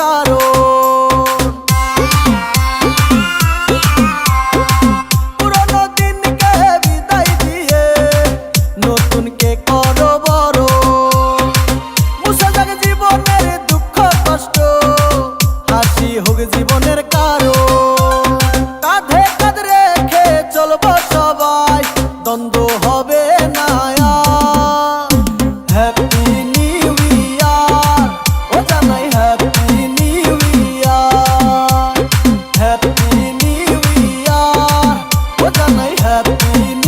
কারণ। পুরনো দিনকে বিদায় দিয়ে নতুনকে করো বড়। মুসা যাক জীবনের দুঃখ, কষ্ট, হাসি হোক জীবনের কারণ। কাঁধে কাঁধ রেখে চলবো happiness.